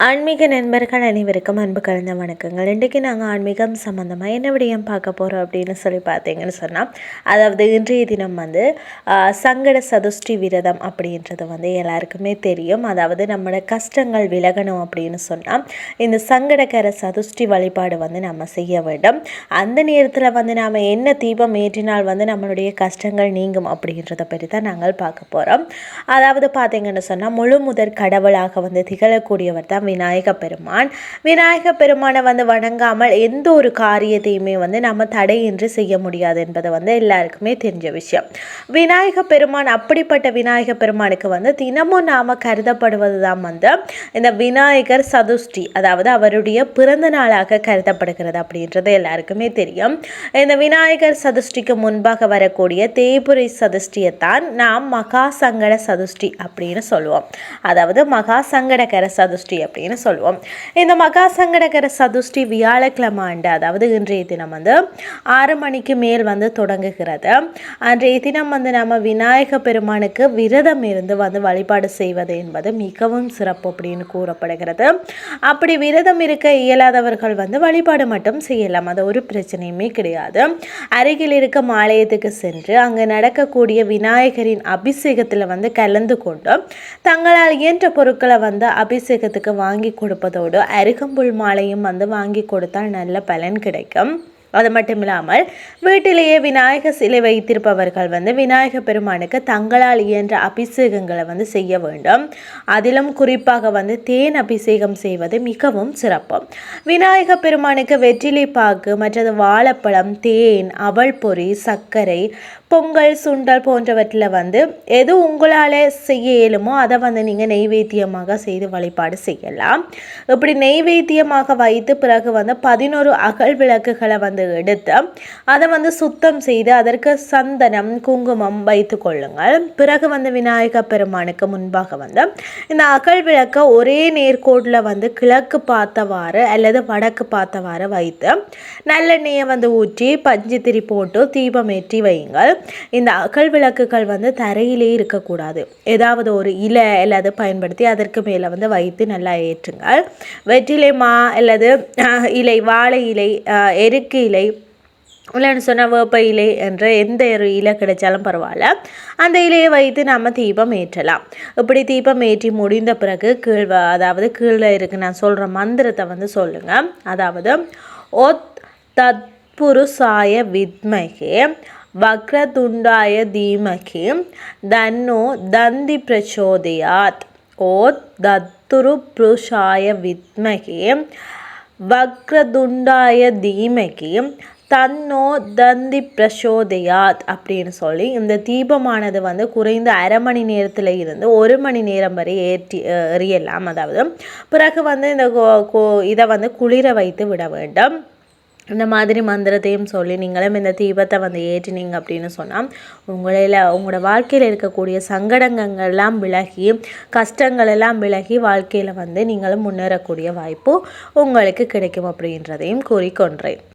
ஆன்மீக நண்பர்கள் அனைவருக்கும் அன்பு கலந்த வணக்கங்கள். இன்றைக்கு நாங்கள் ஆன்மீகம் சம்மந்தமாக என்ன விடயம் பார்க்க போகிறோம் அப்படின்னு சொல்லி பார்த்தீங்கன்னு சொன்னால் அதாவது இன்றைய தினம் வந்து சங்கட சதுஷ்டி விரதம் அப்படின்றது வந்து எல்லாருக்குமே தெரியும். அதாவது நம்மளோட கஷ்டங்கள் விலகணும் அப்படின்னு சொன்னால் இந்த சங்கடகர சதுஷ்டி வழிபாடு வந்து நம்ம செய்ய வேண்டும். அந்த நேரத்தில் வந்து நாம் என்ன தீபம் ஏற்றினால் வந்து நம்மளுடைய கஷ்டங்கள் நீங்கும் அப்படின்றத பற்றி தான் நாங்கள் பார்க்க போகிறோம் அதாவது பார்த்தீங்கன்னு சொன்னால் முழு முதற் கடவுளாக வந்து திகழக்கூடியவர் தான் விநாயக பெருமான். விநாயக பெருமானை வந்து வணங்காமல் எந்த ஒரு காரியத்தையுமே வந்து நம்ம தடையின்றி செய்ய முடியாது என்பது வந்து எல்லாருக்குமே தெரிஞ்ச விஷயம். விநாயக பெருமான் அப்படிப்பட்ட விநாயக பெருமானுக்கு வந்து தினமும் நாம் கருதப்படுவது தான் வந்து இந்த விநாயகர் சதுஷ்டி அதாவது அவருடைய பிறந்த நாளாக கருதப்படுகிறது அப்படின்றது எல்லாருக்குமே தெரியும். இந்த விநாயகர் சதுஷ்டிக்கு முன்பாக வரக்கூடிய தேய்புரை சதுஷ்டியைத்தான் நாம் மகா சங்கட சதுஷ்டி அப்படின்னு சொல்லுவோம். அதாவது மகா சங்கடகர சதுஷ்டி அப்படின்னு சொல்லுவோம். இந்த மகா சங்கடகர சதுஷ்டி வியாழக்கிழமை ஆண்டு அதாவது இன்றைய தினம் வந்து ஆறு மணிக்கு மேல் வந்து தொடங்குகிறது. அன்றைய தினம் வந்து நம்ம விநாயக பெருமானுக்கு விரதம் இருந்து வந்து வழிபாடு செய்வது என்பது மிகவும் சிறப்பு அப்படின்னு கூறப்படுகிறது. அப்படி விரதம் இருக்க இயலாதவர்கள் வந்து வழிபாடு மட்டும் செய்யலாம். அது ஒரு பிரச்சனையுமே கிடையாது. அருகில் இருக்க ஆலயத்துக்கு சென்று அங்கு நடக்கக்கூடிய விநாயகரின் அபிஷேகத்தில் வந்து கலந்து கொண்டு தங்களால் இயன்ற பொருட்களை வந்து அபிஷேகத்துக்கு வாங்கி கொடுப்பதோடு அருகம்புல் மாலையும் வந்து வாங்கி கொடுத்தால் நல்ல பலன் கிடைக்கும். அது மட்டும் இல்லாமல் வீட்டிலேயே விநாயகர் சிலை வைத்திருப்பவர்கள் வந்து விநாயகர் பெருமானுக்கு தங்களால் இயன்ற அபிஷேகங்களை வந்து செய்ய வேண்டும். அதிலும் குறிப்பாக வந்து தேன் அபிஷேகம் செய்வது மிகவும் சிறப்பு. விநாயகர் பெருமானுக்கு வெற்றிலை பாக்கு மற்றது வாழைப்பழம் தேன் அவள் பொறி சர்க்கரை பொங்கல் சுண்டல் போன்றவற்றில் வந்து எது உங்களால் செய்ய இயலுமோ அதை வந்து நீங்கள் நெய்வேத்தியமாக செய்து வழிபாடு செய்யலாம். இப்படி நெய்வேத்தியமாக வைத்து பிறகு வந்து பதினோரு அகல் விளக்குகளை வந்து எடுத்து அதை வந்து சுத்தம் செய்து அதற்கு சந்தனம் குங்குமம் வைத்து கொள்ளுங்கள். பிறகு வந்து விநாயக பெருமானுக்கு முன்பாக வந்து இந்த அகல் விளக்க ஒரே நேர்கோட்டில் வந்து கிழக்கு பார்த்தவாறு அல்லது வடக்கு பார்த்தவாறு வைத்து நல்லெண்ணெயை வந்து ஊற்றி பஞ்சு திரி போட்டு தீபம் ஏற்றி வையுங்கள். இந்த அகல் விளக்குகள் வந்து தரையிலே இருக்கக்கூடாது. ஏதாவது ஒரு இலை அல்லது பயன்படுத்தி அதற்கு மேலே வந்து வைத்து நல்லா ஏற்றுங்கள். வெற்றிலை மா அல்லது இலை வாழை இலை எருக்கு இலை இல்லைன்னு சொன்னால் வேப்ப இலை என்ற எந்த ஒரு இலை கிடைச்சாலும் பரவாயில்ல. அந்த இலையை வைத்து நம்ம தீபம் ஏற்றலாம். இப்படி தீபம் ஏற்றி முடிந்த பிறகு கீழ் அதாவது கீழே இருக்கு நான் சொல்கிற மந்திரத்தை வந்து சொல்லுங்கள் அதாவது ஒத் தத்புருஷாய வித்மகே வக்ரதுண்டாய தீமகி தன்னோ தந்தி பிரச்சோதயாத். ஓத் தத்துரு புருஷாய வித்மகி வக்ரதுண்டாய தீமகி தன்னோ தந்தி பிரசோதயாத் அப்படின்னு சொல்லி இந்த தீபமானது வந்து குறைந்த அரை மணி நேரத்தில் இருந்து ஒரு மணி நேரம் வரை ஏற்றி எறியலாம் அதாவது பிறகு வந்து இந்த இதை வந்து குளிர வைத்து விட வேண்டும். இந்த மாதிரி மந்திரத்தையும் சொல்லி நீங்களும் இந்த தீபத்தை வந்து ஏற்றினீங்க அப்படின்னு சொன்னால் உங்களில் உங்களோட வாழ்க்கையில் இருக்கக்கூடிய சங்கடங்கள்லாம் விலகி கஷ்டங்கள் எல்லாம் விலகி வாழ்க்கையில் வந்து நீங்களும் முன்னேறக்கூடிய வாய்ப்பு உங்களுக்கு கிடைக்கும் அப்படின்றதையும் கூறிக்கொன்றேன்